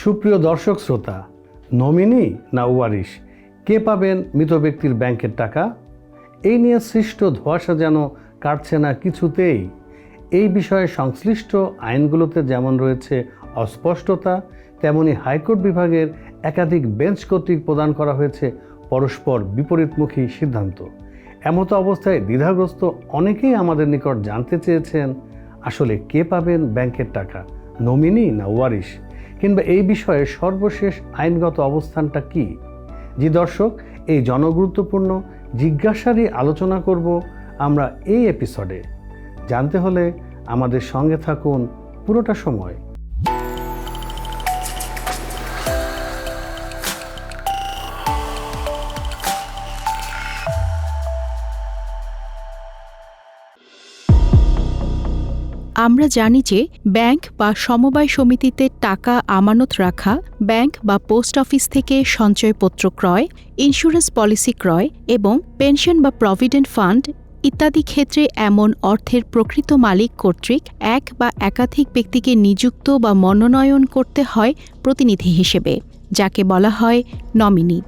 সুপ্রিয় দর্শক শ্রোতা, নমিনি না ওয়ারিশ? কে পাবেন মৃত ব্যক্তির ব্যাংকের টাকা? এই নিয়ে সৃষ্ট ধোঁয়াশা যেন কাটছে না কিছুতেই। এই বিষয়ে সংশ্লিষ্ট আইনগুলোতে যেমন রয়েছে অস্পষ্টতা, তেমনি হাইকোর্ট বিভাগের একাধিক বেঞ্চ কর্তৃক প্রদান করা হয়েছে পরস্পর বিপরীতমুখী সিদ্ধান্ত। এমতো অবস্থায় দ্বিধাগ্রস্ত অনেকেই আমাদের নিকট জানতে চেয়েছেন, আসলে কে পাবেন ব্যাংকের টাকা, নমিনি না ওয়ারিশ? কিংবা এই বিষয়ে সর্বশেষ আইনগত অবস্থানটা কি? জি দর্শক, এই জনগুরুত্বপূর্ণ জিজ্ঞাসারই আলোচনা করব আমরা এই এপিসোডে জানতে হলে আমাদের সঙ্গে থাকুন পুরোটা সময়। আমরা জানি যে ব্যাংক বা সমবায় সমিতিতে টাকা আমানত রাখা, ব্যাংক বা পোস্ট অফিস থেকে সঞ্চয়পত্র ক্রয়, ইন্স্যুরেন্স পলিসি ক্রয় এবং পেনশন বা প্রভিডেন্ট ফান্ড ইত্যাদি ক্ষেত্রে এমন অর্থের প্রকৃত মালিক কর্তৃক এক বা একাধিক ব্যক্তিকে নিযুক্ত বা মনোনয়ন করতে হয় প্রতিনিধি হিসেবে, যাকে বলা হয় নমিনি।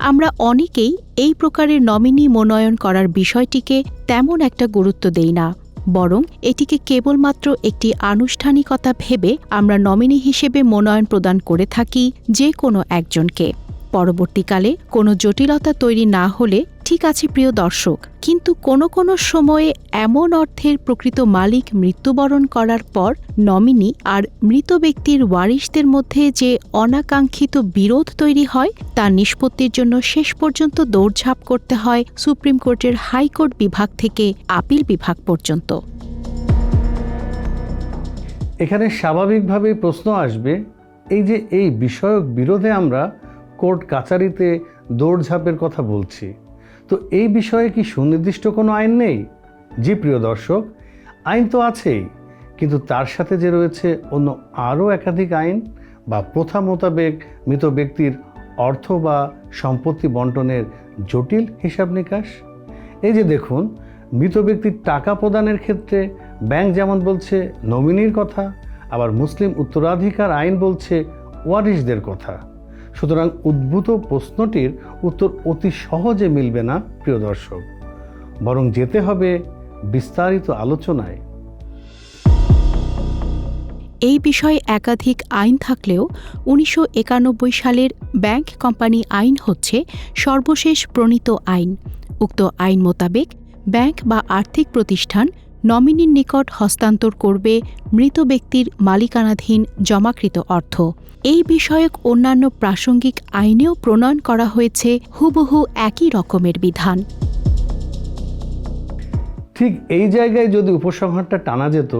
আমরা অনেকেই এই প্রকারের নমিনি মনোনয়ন করার বিষয়টিকে তেমন একটা গুরুত্ব দেই না। বরং এটিকে কেবলমাত্র একটি আনুষ্ঠানিকতা ভেবে আমরা নমিনি হিসেবে মনোনয়ন প্রদান করে থাকি যে কোনো একজনকে। পরবর্তীকালে কোনো জটিলতা তৈরি না হলে ঠিক আছে, প্রিয় দর্শক। কিন্তু কোনো কোনো সময়ে এমন অর্থের প্রকৃত মালিক মৃত্যুবরণ করার পর নমিনি আর মৃত ব্যক্তির ওয়ারিশদের মধ্যে যে অনাকাঙ্ক্ষিত বিরোধ তৈরি হয়, তা নিষ্পত্তির জন্য শেষ পর্যন্ত দৌড়ঝাঁপ করতে হয় সুপ্রিম কোর্টের হাইকোর্ট বিভাগ থেকে আপিল বিভাগ পর্যন্ত। এখানে স্বাভাবিকভাবে প্রশ্ন আসবে, এই যে এই বিষয়ক বিরোধে আমরা কোর্ট কাচারিতে দৌড়ঝাঁপের কথা বলছি তো এই বিষয়ে কি সুনির্দিষ্ট কোনো আইন নেই? জি, প্রিয় দর্শক, আইন তো আছেই, কিন্তু তার সাথে যে রয়েছে অন্য আরও একাধিক আইন বা প্রথা মোতাবেক মৃত ব্যক্তির অর্থ বা সম্পত্তি বন্টনের জটিল হিসাব নিকাশ? এই যে দেখুন, মৃত ব্যক্তির টাকা প্রদানের ক্ষেত্রে ব্যাংক যেমন বলছে নমিনির কথা, আবার মুসলিম উত্তরাধিকার আইন বলছে ওয়ারিশদের কথা। সুতরাং উদ্ভূত প্রশ্নটির উত্তর অতি সহজে মিলবে না, প্রিয় দর্শক। বরং যেতে হবে বিস্তারিত আলোচনায়। এই বিষয়ে একাধিক আইন থাকলেও উনিশশো একানব্বই সালের ব্যাংক কোম্পানি আইন হচ্ছে সর্বশেষ প্রণীত আইন। উক্ত আইন মোতাবেক ব্যাংক বা আর্থিক প্রতিষ্ঠান নমিনির নিকট হস্তান্তর করবে মৃত ব্যক্তির মালিকানাধীন জমাকৃত অর্থ। এই বিষয়ক অন্যান্য প্রাসঙ্গিক আইনেও প্রণয়ন করা হয়েছে হুবহু একই রকমের বিধান। ঠিক এই জায়গায় যদি উপসংহারটা টানা যেত,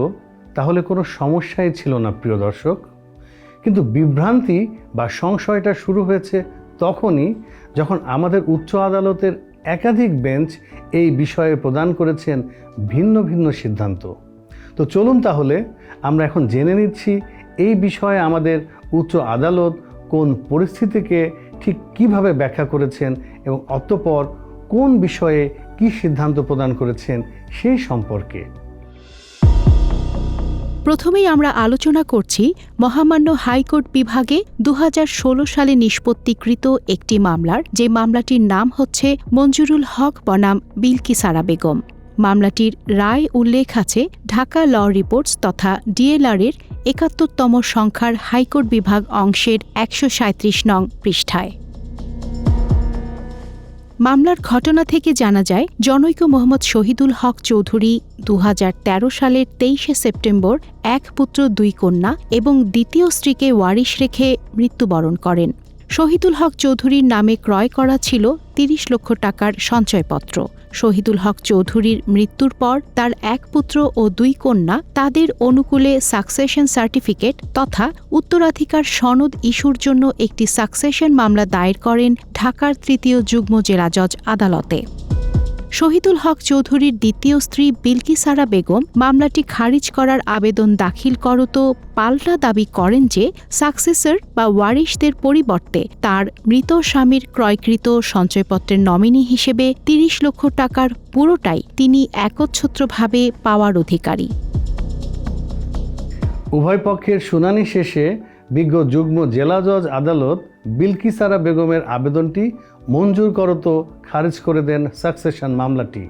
তাহলে কোনো সমস্যাই ছিল না, প্রিয় দর্শক। কিন্তু বিভ্রান্তি বা সংশয়টা শুরু হয়েছে তখনই যখন আমাদের উচ্চ আদালতের একাধিক বেঞ্চ এই বিষয়ে প্রদান করেছেন ভিন্ন ভিন্ন সিদ্ধান্ত। তো চলুন তাহলে আমরা এখন জেনে নিচ্ছি এই বিষয়ে আমাদের উচ্চ আদালত কোন পরিস্থিতিকে ঠিক কীভাবে ব্যাখ্যা করেছেন এবং অতপর কোন বিষয়ে কি সিদ্ধান্ত প্রদান করেছেন সেই সম্পর্কে। প্রথমেই আমরা আলোচনা করছি মহামান্য হাইকোর্ট বিভাগে দু হাজার ষোলো সালে নিষ্পত্তিকৃত একটি মামলার, যে মামলাটির নাম হচ্ছে মঞ্জুরুল হক বনাম বিলকিসারা বেগম। মামলাটির রায় উল্লেখ আছে ঢাকা ল রিপোর্টস তথা ডিএলআর এর একাত্তরতম সংখ্যার হাইকোর্ট বিভাগ অংশের একশো নং পৃষ্ঠায়। মামলার ঘটনা থেকে জানা যায়, জনৈক মোহাম্মদ শহীদুল হক চৌধুরী দু হাজার তেরো সালের তেইশে সেপ্টেম্বর, এক পুত্র, দুই কন্যা এবং দ্বিতীয় স্ত্রীকে ওয়ারিশ রেখে মৃত্যুবরণ করেন। শহীদুল হক চৌধুরীর নামে ক্রয় করা ছিল তিরিশ লক্ষ টাকার সঞ্চয়পত্র। শহীদুল হক চৌধুরীর মৃত্যুর পর তার এক পুত্র ও দুই কন্যা তাদের অনুকূলে সাকসেশন সার্টিফিকেট তথা উত্তরাধিকার সনদ ইস্যুর জন্য একটি সাকসেশন মামলা দায়ের করেন ঢাকার তৃতীয় যুগ্ম জেলা জজ আদালতে। শহীদুল হক চৌধুরীর দ্বিতীয় স্ত্রী বিলকিসারা বেগম মামলাটি খারিজ করার আবেদন দাখিল করত পাল্টা দাবি করেন যে সাকসেসর বা ওয়ারিশদের পরিবর্তে তার মৃত স্বামীর ক্রয়কৃত সঞ্চয়পত্রের নমিনি হিসেবে তিরিশ লক্ষ টাকার পুরোটাই তিনি একচ্ছত্রভাবে পাওয়ার অধিকারী। উভয় পক্ষের শুনানি শেষে বিজ্ঞ যুগ্ম জেলা জজ আদালত বিলকিসারা বেগমের আবেদনটি মঞ্জুর করত খারিজ করে দেন সাকসেশন মামলাটি।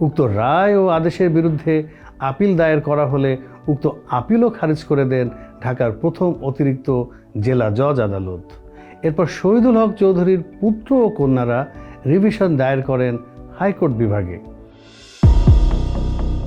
উক্ত রায় ও আদেশের বিরুদ্ধে আপিল দায়ের করা হলে উক্ত আপিলও খারিজ করে দেন ঢাকার প্রথম অতিরিক্ত জেলা জজ আদালত। এরপর শহীদুল হক চৌধুরীর পুত্র ও কন্যারা রিভিশন দায়ের করেন হাইকোর্ট বিভাগে।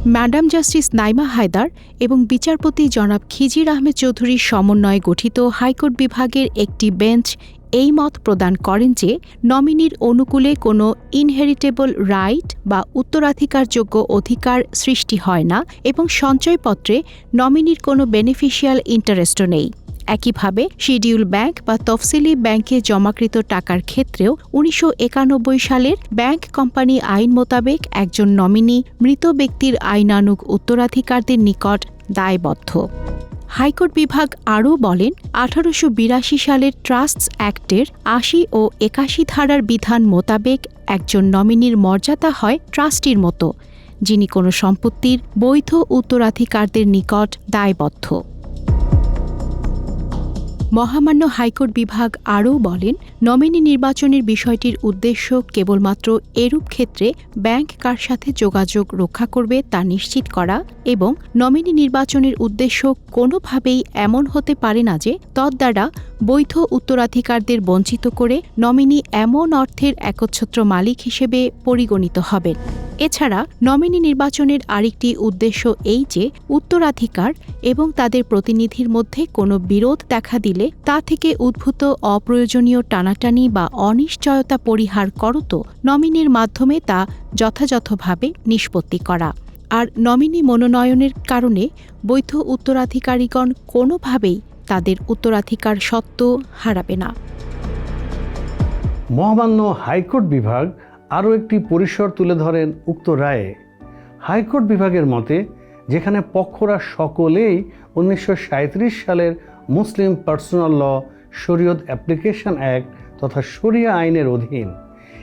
ম্যাডাম জাস্টিস নাইমা হায়দার এবং বিচারপতি জনাব খিজির আহমেদ চৌধুরীর সমন্বয়ে গঠিত হাইকোর্ট বিভাগের একটি বেঞ্চ এই মত প্রদান করেন যে নমিনির অনুকূলে কোনো ইনহেরিটেবল রাইট বা উত্তরাধিকারযোগ্য অধিকার সৃষ্টি হয় না এবং সঞ্চয়পত্রে নমিনির কোনো বেনিফিশিয়াল ইন্টারেস্টও নেই। একইভাবে শিডিউল ব্যাংক বা তফসিলি ব্যাংকে জমাকৃত টাকার ক্ষেত্রেও উনিশশো একানব্বই সালের ব্যাংক কোম্পানি আইন মোতাবেক একজন নমিনি মৃত ব্যক্তির আইনানুগ উত্তরাধিকারদের নিকট দায়বদ্ধ। হাইকোর্ট বিভাগ আরও বলেন, আঠারোশো বিরাশি সালের ট্রাস্ট অ্যাক্টের আশি ও একাশি ধারার বিধান মোতাবেক একজন নমিনির মর্যাদা হয় ট্রাস্টির মতো, যিনি কোনো সম্পত্তির বৈধ উত্তরাধিকারদের নিকট দায়বদ্ধ। মহামান্য হাইকোর্ট বিভাগ আরও বলেন, নমিনি নির্বাচনের বিষয়টির উদ্দেশ্য কেবলমাত্র এরূপ ক্ষেত্রে ব্যাংক কার সাথে যোগাযোগ রক্ষা করবে তা নিশ্চিত করা এবং নমিনি নির্বাচনের উদ্দেশ্য কোনোভাবেই এমন হতে পারে না যে তদ্বারা বৈধ উত্তরাধিকারদের বঞ্চিত করে নমিনি এমন অর্থের একচ্ছত্র মালিক হিসেবে পরিগণিত হবেন। এছাড়া নমিনি নির্বাচনের আরেকটি উদ্দেশ্য এই যে উত্তরাধিকার এবং তাদের প্রতিনিধির মধ্যে কোনো বিরোধ দেখা দিলে তা থেকে উদ্ভূত অপ্রয়োজনীয় টানাটানি বা অনিশ্চয়তা পরিহার করত নমিনির মাধ্যমে তা যথাযথভাবে নিষ্পত্তি করা। আর নমিনি মনোনয়নের কারণে বৈধ উত্তরাধিকারীগণ কোনোভাবেই তাদের উত্তরাধিকার সত্ত্ব হারাবে না। মহামান্য হাইকোর্ট বিভাগ আরও একটি পরিসর তুলে ধরেন উক্ত রায়ে। হাইকোর্ট বিভাগের মতে, যেখানে পক্ষরা সকলেই উনিশশো সাঁইত্রিশ সালের মুসলিম পার্সোনাল ল, শরীয়ত অ্যাপ্লিকেশন অ্যাক্ট তথা শরিয়া আইনের অধীন।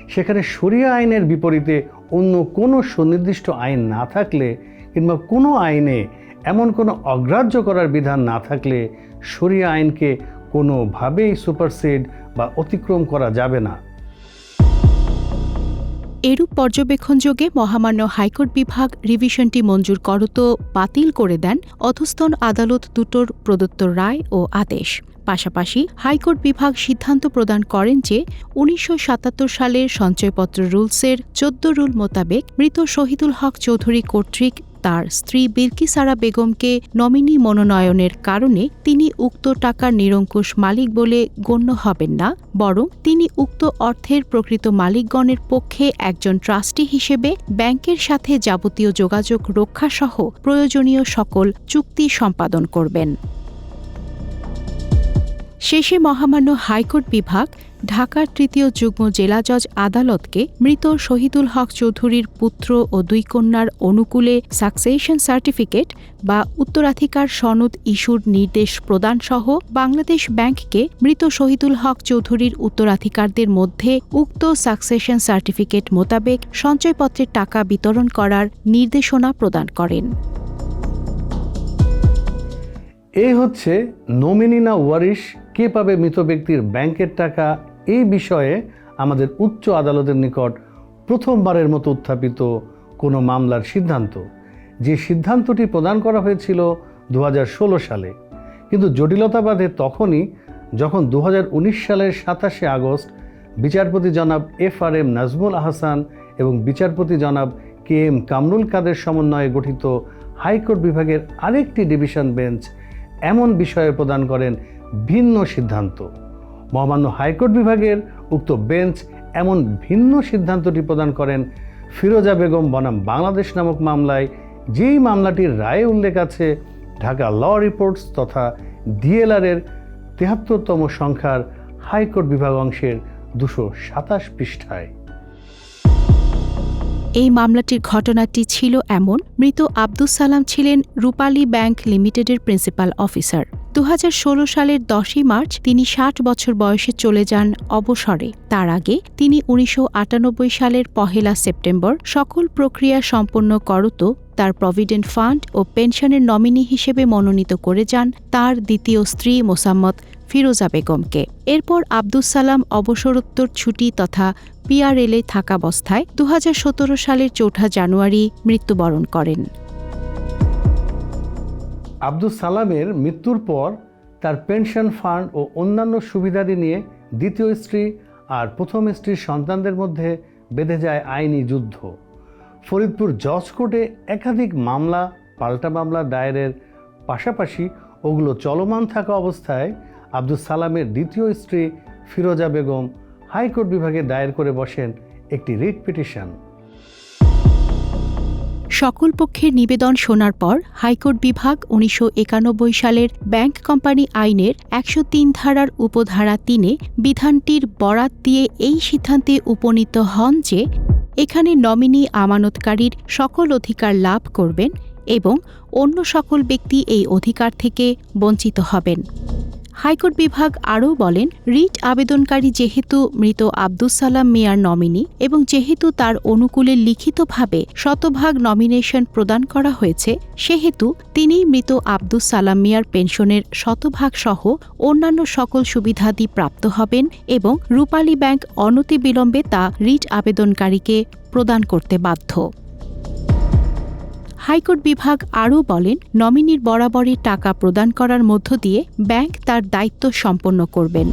সেখানে শরিয়া আইনের বিপরীতে অন্য কোনো সুনির্দিষ্ট আইন না থাকলে কিংবা কোনো আইনে এমন কোনো অগ্রাহ্য করার বিধান না থাকলে শরিয়া আইনকে কোনোভাবেই সুপারসিড বা অতিক্রম করা যাবে না। এরূপ পর্যবেক্ষণযোগে মহামান্য হাইকোর্ট বিভাগ রিভিশনটি মঞ্জুর করত, বাতিল করে দেন অধস্তন আদালত দুটোর প্রদত্ত রায় ও আদেশ। পাশাপাশি হাইকোর্ট বিভাগ সিদ্ধান্ত প্রদান করেন যে উনিশশো সাতাত্তর সালের সঞ্চয়পত্র রুলসের চোদ্দ রুল মোতাবেক মৃত শহীদুল হক চৌধুরী কর্তৃক তার স্ত্রী বিলকিসারা বেগমকে নমিনি মনোনয়নের কারণে তিনি উক্ত টাকার নিরঙ্কুশ মালিক বলে গণ্য হবেন না, বরং তিনি উক্ত অর্থের প্রকৃত মালিকগণের পক্ষে একজন ট্রাস্টি হিসেবে ব্যাংকের সাথে যাবতীয় যোগাযোগ রক্ষাসহ প্রয়োজনীয় সকল চুক্তি সম্পাদন করবেন। শেষে মহামান্য হাইকোর্ট বিভাগ ঢাকার তৃতীয় যুগ্ম জেলা জজ আদালতকে মৃত শহীদুল হক চৌধুরীর পুত্র ও দুই কন্যার অনুকূলে সাকসেশন সার্টিফিকেট বা উত্তরাধিকার সনদ ইস্যুর নির্দেশ প্রদানসহ বাংলাদেশ ব্যাংককে মৃত শহীদুল হক চৌধুরীর উত্তরাধিকারদের মধ্যে উক্ত সাকসেশন সার্টিফিকেট মোতাবেক সঞ্চয়পত্রের টাকা বিতরণ করার নির্দেশনা প্রদান করেন। এই হচ্ছে নমিনি না ওয়ারিশ, কে পাবে মৃত ব্যক্তির ব্যাংকের টাকা? এই বিষয়ে আমাদের উচ্চ আদালতের নিকট প্রথমবারের মতো উত্থাপিত কোনো মামলার সিদ্ধান্ত। যে সিদ্ধান্তটি প্রদান করা হয়েছিল দু হাজার ষোলো সালে। কিন্তু জটিলতা বাধে তখনই যখন দু হাজার উনিশ সালের সাতাশে আগস্ট বিচারপতি জনাব F R M Nazmul Ahsan এবং বিচারপতি জনাব কে এম কামরুল কাদের সমন্বয়ে গঠিত হাইকোর্ট বিভাগের আরেকটি ডিভিশন বেঞ্চ এমন বিষয়ে প্রদান করেন ভিন্ন সিদ্ধান্ত। মহামান্য হাইকোর্ট বিভাগের উক্ত বেঞ্চ এমন ভিন্ন সিদ্ধান্তটি প্রদান করেন ফিরোজা বেগম বনাম বাংলাদেশ নামক মামলায়, যেই মামলাটির রায়ে উল্লেখ আছে ঢাকা ল রিপোর্টস তথা ডিএলআরের তেহাত্তরতম সংখ্যার হাইকোর্ট বিভাগ অংশের দুশো সাতাশ পৃষ্ঠায়। এই মামলাটির ঘটনাটি ছিল এমন, মৃত আব্দুস সালাম ছিলেন রূপালী ব্যাংক লিমিটেডের প্রিন্সিপাল অফিসার। দু হাজার ষোলো সালের দশই মার্চ তিনি ষাট বছর বয়সে চলে যান অবসরে। তার আগে তিনি উনিশশো আটানব্বই সালের পহেলা সেপ্টেম্বর সকল প্রক্রিয়া সম্পন্ন করত, তার প্রভিডেন্ট ফান্ড ও পেনশনের নমিনি হিসেবে মনোনীত করে যান তার দ্বিতীয় স্ত্রী মোসাম্মদ ফিরোজা বেগমকে। এরপর আব্দুস সালাম অবসরোত্তর ছুটি তথা পিআরএলে থাকাবস্থায় দু হাজার সতেরো সালের চৌঠা জানুয়ারি মৃত্যুবরণ করেন। আব্দুল সালামের মৃত্যুর পর তার পেনশন ফান্ড ও অন্যান্য সুবিধাদি নিয়ে দ্বিতীয় স্ত্রী আর প্রথম স্ত্রীর সন্তানদের মধ্যে বেঁধে যায় আইনি যুদ্ধ। ফরিদপুর জজ কোর্টে একাধিক মামলা, পাল্টা মামলা দায়েরের পাশাপাশি ওগুলো চলমান থাকা অবস্থায় আব্দুল সালামের দ্বিতীয় স্ত্রী ফিরোজা বেগম হাইকোর্ট বিভাগে দায়ের করে বসেন একটি রিট পিটিশন। সকল পক্ষের নিবেদন শোনার পর হাইকোর্ট বিভাগ উনিশশো একানব্বই সালের ব্যাংক কোম্পানি আইনের একশো তিন ধারার উপধারা তিনে বিধানটির বরাত দিয়ে এই সিদ্ধান্তে উপনীত হন যে এখানে নমিনি আমানতকারীর সকল অধিকার লাভ করবেন এবং অন্য সকল ব্যক্তি এই অধিকার থেকে বঞ্চিত হবেন। হাইকোর্ট বিভাগ আরও বলেন, রিট আবেদনকারী যেহেতু মৃত আব্দুস সালাম মিয়ার নমিনি এবং যেহেতু তার অনুকূলে লিখিতভাবে শতভাগ নমিনেশন প্রদান করা হয়েছে, সেহেতু তিনি মৃত আব্দুস সালাম মিয়ার পেনশনের শতভাগ সহ অন্যান্য সকল সুবিধাদি প্রাপ্ত হবেন এবং রূপালী ব্যাংক অনতিবিলম্বে তা রিট আবেদনকারীকে প্রদান করতে বাধ্য। হাইকোর্ট বিভাগ আরও বলেন, নমিনির বরাবরই টাকা প্রদান করার মধ্য দিয়ে ব্যাংক তার দায়িত্ব সম্পন্ন করবেন।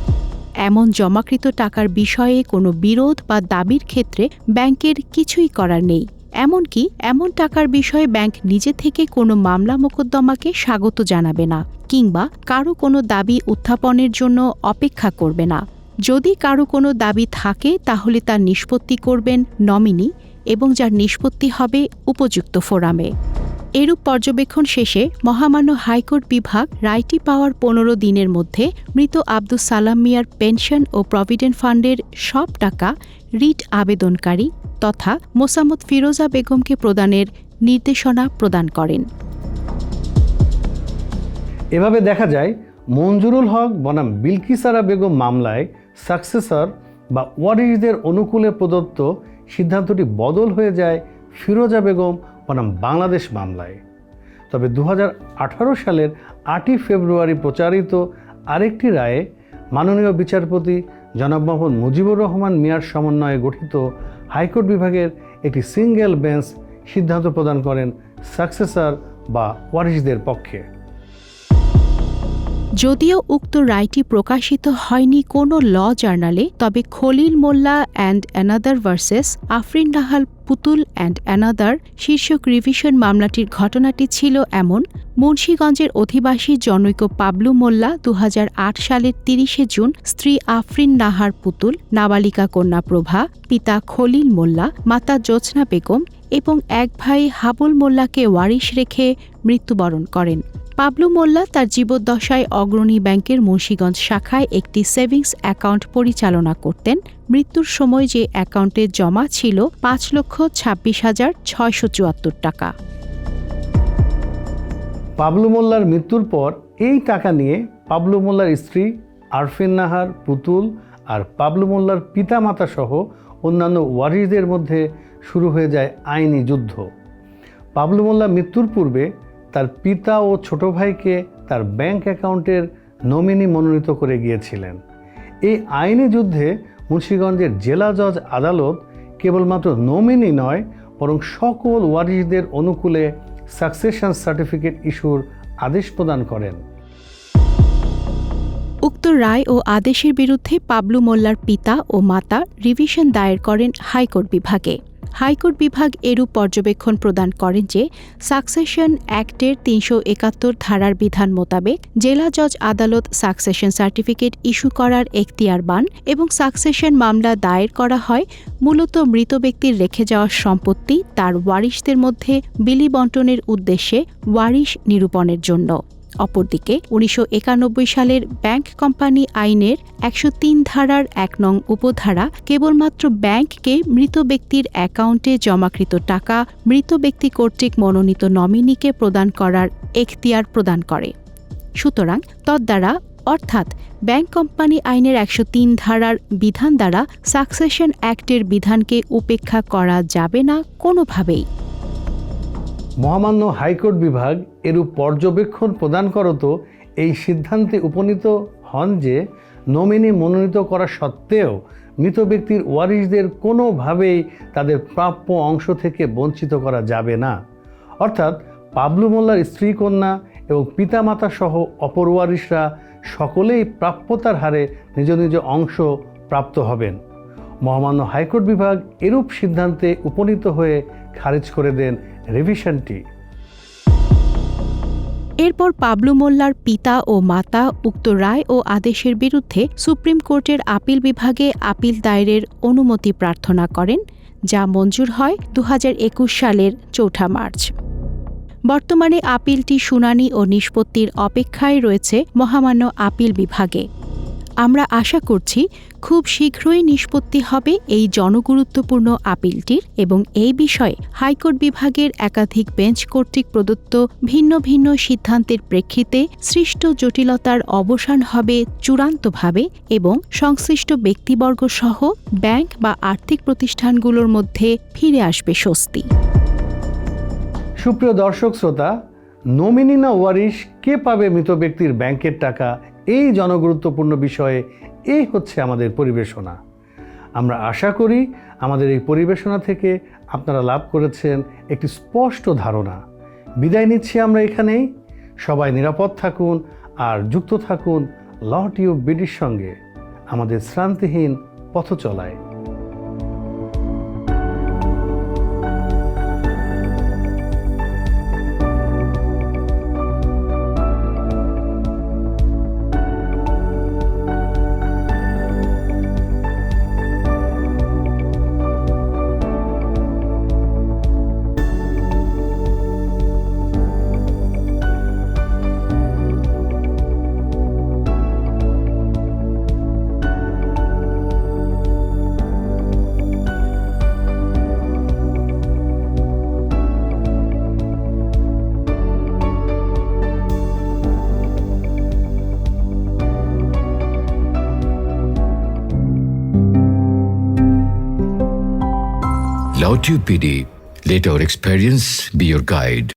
এমন জমাকৃত টাকার বিষয়ে কোনো বিরোধ বা দাবির ক্ষেত্রে ব্যাংকের কিছুই করার নেই। এমনকি এমন টাকার বিষয়ে ব্যাংক নিজে থেকে কোনো মামলা মোকদ্দমাকে স্বাগত জানাবে না কিংবা কারও কোনো দাবি উত্থাপনের জন্য অপেক্ষা করবে না। যদি কারও কোনো দাবি থাকে, তাহলে তার নিষ্পত্তি করবেন নমিনি এবং যার নিষ্পত্তি হবে উপযুক্ত ফোরামে। এরূপ পর্যবেক্ষণ শেষে মহামান্য হাইকোর্ট বিভাগ রায়টি পাওয়ার পনেরো দিনের মধ্যে মৃত আব্দুস সালাম মিয়ার পেনশন ও প্রভিডেন্ট ফান্ডের সব টাকা রিট আবেদনকারী তথা মোসাম্মদ ফিরোজা বেগমকে প্রদানের নির্দেশনা প্রদান করেন। এভাবে দেখা যায়, মঞ্জুরুল হক বনাম বিলকিসারা বেগম মামলায় সাকসেসর বা ওয়ারিসদের অনুকূলে প্রদত্ত সিদ্ধান্তটি বদল হয়ে যায় ফিরোজা বেগম বনাম বাংলাদেশ মামলায়। তবে দু হাজার আঠারো সালের আটই ফেব্রুয়ারি প্রচারিত আরেকটি রায়ে মাননীয় বিচারপতি জনাব মোহাম্মদ মুজিবুর রহমান মিয়ার সমন্বয়ে গঠিত হাইকোর্ট বিভাগের একটি সিঙ্গেল বেঞ্চ সিদ্ধান্ত প্রদান করেন সাকসেসার বা ওয়ারিসদের পক্ষে। যদিও উক্ত রায়টি প্রকাশিত হয়নি কোনো ল জার্নালে, তবে Khalil Mollah and another versus Afrin Nahal Putul and another শীর্ষক রিভিশন মামলাটির ঘটনাটি ছিল এমন, মুন্সীগঞ্জের অধিবাসী জনৈক পাবলু মোল্লা দু হাজার আট সালের তিরিশে জুন, স্ত্রী আফরিন নাহার পুতুল, নাবালিকা কন্যা প্রভা, পিতা খলিল মোল্লা, মাতা জ্যোৎস্না বেগম এবং এক ভাই হাবুল মোল্লাকে ওয়ারিশ রেখে মৃত্যুবরণ করেন। পাবলু মোল্লা তার জীবদ্দশায় অগ্রণী ব্যাংকের মুন্সীগঞ্জ শাখায় একটি সেভিংস অ্যাকাউন্ট পরিচালনা করতেন। মৃত্যুর সময় যে অ্যাকাউন্টে জমা ছিল পাঁচ লক্ষ ছাব্বিশ হাজার ছয়শো চুয়াত্তর টাকা। পাবলু মোল্লার মৃত্যুর পর এই টাকা নিয়ে পাবলু মোল্লার স্ত্রী আরফিন নাহার, পুতুল আর পাবলু মোল্লার পিতামাতা সহ অন্যান্য ওয়ারিসদের মধ্যে শুরু হয়ে যায় আইনি যুদ্ধ। পাবলু মোল্লা মৃত্যুর পূর্বে তার পিতা ও ছোট ভাইকে তার ব্যাংক অ্যাকাউন্টের নমিনি মনোনীত করে গিয়েছিলেন। এই আইনি যুদ্ধে মুন্সীগঞ্জের জেলা জজ আদালত কেবলমাত্র নমিনি নয়, বরং সকল ওয়ারিসদের অনুকূলে সাকসেশন সার্টিফিকেট ইস্যুর আদেশ প্রদান করেন। উক্ত রায় ও আদেশের বিরুদ্ধে পাবলু মোল্লার পিতা ও মাতা রিভিশন দায়ের করেন হাইকোর্ট বিভাগে। হাইকোর্ট বিভাগ এরূপ পর্যবেক্ষণ প্রদান করেন যে সাকসেশন অ্যাক্টের তিনশো একাত্তর ধারার বিধান মোতাবেক জেলা জজ আদালত সাকসেশন সার্টিফিকেট ইস্যু করার এখতিয়ার বান এবং সাকসেশন মামলা দায়ের করা হয় মূলত মৃত ব্যক্তির রেখে যাওয়া সম্পত্তি তার ওয়ারিশদের মধ্যে বিলি বন্টনের উদ্দেশ্যে ওয়ারিশ নিরূপণের জন্য। অপরদিকে, উনিশশো একানব্বই সালের ব্যাংক কোম্পানি আইনের একশো তিন ধারার এক নং উপধারা কেবলমাত্র ব্যাংককে মৃত ব্যক্তির অ্যাকাউন্টে জমাকৃত টাকা মৃত ব্যক্তি কর্তৃক মনোনীত নমিনিকে প্রদান করার এখতিয়ার প্রদান করে। সুতরাং তদ্বারা, অর্থাৎ ব্যাংক কোম্পানি আইনের একশো তিন ধারার বিধান দ্বারা সাকসেশন অ্যাক্টের বিধানকে উপেক্ষা করা যাবে না কোনোভাবেই। মহামান্য হাইকোর্ট বিভাগ এরূপ পর্যবেক্ষণ প্রদান করত এই সিদ্ধান্তে উপনীত হন যে নমিনি মনোনীত করা সত্ত্বেও মৃত ব্যক্তির ওয়ারিশদের কোনোভাবেই তাদের প্রাপ্য অংশ থেকে বঞ্চিত করা যাবে না। অর্থাৎ পাবলু মোল্লার স্ত্রী কন্যা এবং পিতামাতা সহ অপর ওয়ারিশরা সকলেই প্রাপ্যতার হারে নিজ নিজ অংশ প্রাপ্ত হবেন। মহামান্য হাইকোর্ট বিভাগ এরূপ সিদ্ধান্তে উপনীত হয়ে খারিজ করে দেন রিভিশনটি। এরপর পাবলু মোল্লার পিতা ও মাতা উক্ত রায় ও আদেশের বিরুদ্ধে সুপ্রিম কোর্টের আপিল বিভাগে আপিল দায়েরের অনুমতি প্রার্থনা করেন, যা মঞ্জুর হয় দু হাজার একুশ সালের চৌঠা মার্চ। বর্তমানে আপিলটি শুনানি ও নিষ্পত্তির অপেক্ষায় রয়েছে মহামান্য আপিল বিভাগে। আমরা আশা করছি খুব শীঘ্রই নিষ্পত্তি হবে এই জনগুরুত্বপূর্ণ আপিলটির এবং এই বিষয়ে হাইকোর্ট বিভাগের একাধিক বেঞ্চ কর্তৃক প্রদত্ত ভিন্ন ভিন্ন সিদ্ধান্তের প্রেক্ষিতে সৃষ্ট জটিলতার অবসান হবে চূড়ান্তভাবে এবং সংশ্লিষ্ট ব্যক্তিবর্গ সহ ব্যাংক বা আর্থিক প্রতিষ্ঠানগুলোর মধ্যে ফিরে আসবে স্বস্তি। সুপ্রিয় দর্শক, শ্রোতা, নমিনি না ওয়ারিশ কে পাবে মৃত ব্যক্তির ব্যাংকের টাকা এই জনগুরুত্বপূর্ণ বিষয়ে এই হচ্ছে আমাদের পরিবেশনা। আমরা আশা করি আমাদের এই পরিবেশনা থেকে আপনারা লাভ করেছেন একটি স্পষ্ট ধারণা। বিদায় নিচ্ছি আমরা এখানেই। সবাই নিরাপদ থাকুন আর যুক্ত থাকুন লট ইউ বিডির সঙ্গে। আমাদের শ্রান্তিহীন পথ চলায় Lautube PD. Let our experience be your guide.